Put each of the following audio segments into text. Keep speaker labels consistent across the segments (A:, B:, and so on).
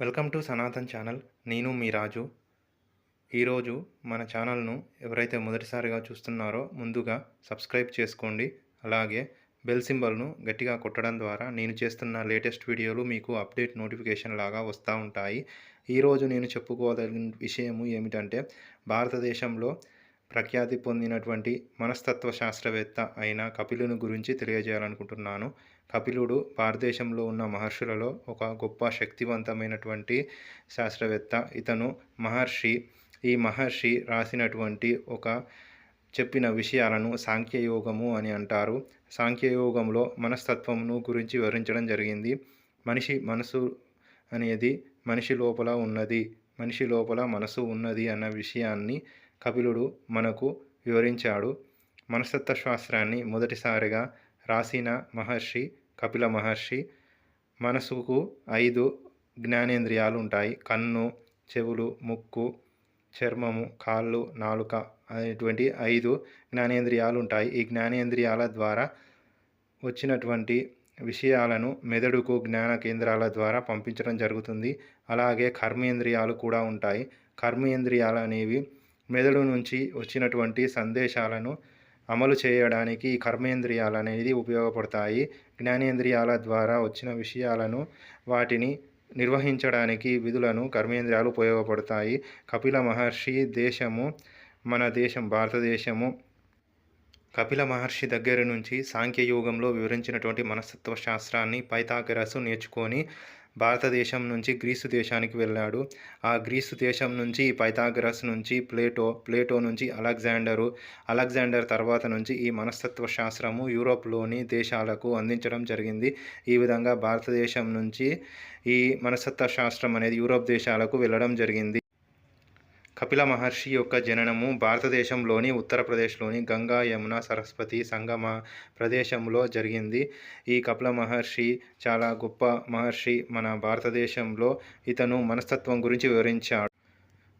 A: Welcome to Sanatan channel. నేను మీ రాజు. ఈరోజు మన ఛానల్ను ఎవరైతే మొదటిసారిగా చూస్తున్నారో ముందుగా సబ్స్క్రైబ్ చేసుకోండి. అలాగే బెల్ సింబల్ను గట్టిగా కొట్టడం ద్వారా నేను చేస్తున్న లేటెస్ట్ వీడియోలు మీకు అప్డేట్ నోటిఫికేషన్ లాగా వస్తూ ఉంటాయి. ఈరోజు నేను చెప్పుకోదగిన విషయము ఏమిటంటే భారతదేశంలో ప్రఖ్యాతి పొందినటువంటి మనస్తత్వ శాస్త్రవేత్త అయిన కపిలుని గురించి తెలియజేయాలనుకుంటున్నాను. కపిలుడు భారతదేశంలో ఉన్న మహర్షులలో ఒక గొప్ప శక్తివంతమైనటువంటి శాస్త్రవేత్త. ఇతను మహర్షి. ఈ మహర్షి రాసినటువంటి ఒక చెప్పిన విషయాలను సాంఖ్యయోగము అని అంటారు. సాంఖ్యయోగంలో మనస్తత్వమును గురించి వివరించడం జరిగింది. మనిషి మనసు అనేది మనిషి లోపల ఉన్నది మనిషి లోపల మనసు ఉన్నది అన్న విషయాన్ని కపిలుడు మనకు వివరించాడు. మనస్తత్వ శాస్త్రాన్ని మొదటిసారిగా రాసిన మహర్షి కపిల మహర్షి మనసుకు ఐదు జ్ఞానేంద్రియాలు ఉంటాయి కన్ను చెవులు ముక్కు చర్మము కాళ్ళు నాలుక అనేటువంటి ఐదు జ్ఞానేంద్రియాలు ఉంటాయి ఈ జ్ఞానేంద్రియాల ద్వారా వచ్చినటువంటి విషయాలను మెదడుకు జ్ఞాన కేంద్రాల ద్వారా పంపించడం జరుగుతుంది. అలాగే కర్మేంద్రియాలు కూడా ఉంటాయి. కర్మేంద్రియాలు అనేవి మెదడు నుంచి వచ్చినటువంటి సందేశాలను అమలు చేయడానికి ఈ కర్మేంద్రియాలు అనేది ఉపయోగపడతాయి. జ్ఞానేంద్రియాల ద్వారా వచ్చిన విషయాలను వాటిని నిర్వహించడానికి విధులను కర్మేంద్రియాలు ఉపయోగపడతాయి. కపిల మహర్షి దేశము మన దేశం భారతదేశము కపిల మహర్షి దగ్గర నుంచి సాంఖ్యయోగంలో వివరించినటువంటి మనస్తత్వ శాస్త్రాన్ని పైథాగరస్ నేర్చుకొని భారతదేశం నుంచి గ్రీసు దేశానికి వెళ్ళాడు. ఆ గ్రీసు దేశం నుంచి పైథాగరస్ నుంచి ప్లేటో ప్లేటో నుంచి అలెగ్జాండరు అలెగ్జాండర్ తర్వాత నుంచి ఈ మనస్తత్వ శాస్త్రము యూరోప్లోని దేశాలకు అందించడం జరిగింది. ఈ విధంగా భారతదేశం నుంచి ఈ మనస్తత్వ శాస్త్రం అనేది యూరోప్ దేశాలకు వెళ్ళడం జరిగింది. కపిల మహర్షి యొక్క జననము భారతదేశంలోని ఉత్తరప్రదేశ్లోని గంగా యమున సరస్వతి సంగమ ప్రదేశంలో జరిగింది. ఈ కపిల మహర్షి చాలా గొప్ప మహర్షి. మన భారతదేశంలో ఇతను మనస్తత్వం గురించి వివరించాడు.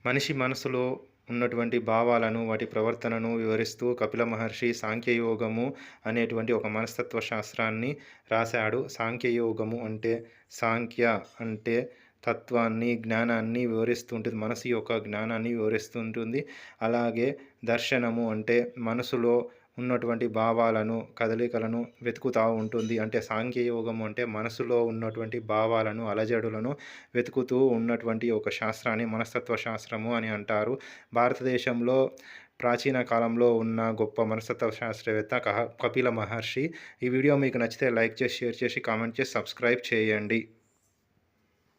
A: మనిషి మనసులో ఉన్నటువంటి భావాలను వాటి ప్రవర్తనను వివరిస్తూ కపిల మహర్షి సాంఖ్యయోగము అనేటువంటి ఒక మనస్తత్వ శాస్త్రాన్ని రాశాడు. సాంఖ్యయోగము అంటే సాంఖ్య అంటే తత్వాన్ని జ్ఞానాన్ని వివరిస్తుంటుంది మనసు యొక్క జ్ఞానాన్ని వివరిస్తుంటుంది. అలాగే దర్శనము అంటే మనసులో ఉన్నటువంటి భావాలను కదలికలను వెతుకుతూ ఉంటుంది. అంటే సాంఖ్యయోగం అంటే మనసులో ఉన్నటువంటి భావాలను అలజడులను వెతుకుతూ ఉన్నటువంటి ఒక శాస్త్రాన్ని మనస్తత్వ శాస్త్రము అని అంటారు. భారతదేశంలో ప్రాచీన కాలంలో ఉన్న గొప్ప మనస్తత్వ శాస్త్రవేత్త కహ కపిల మహర్షి. ఈ వీడియో మీకు నచ్చితే లైక్ చేసి షేర్ చేసి కామెంట్ చేసి సబ్స్క్రైబ్ చేయండి.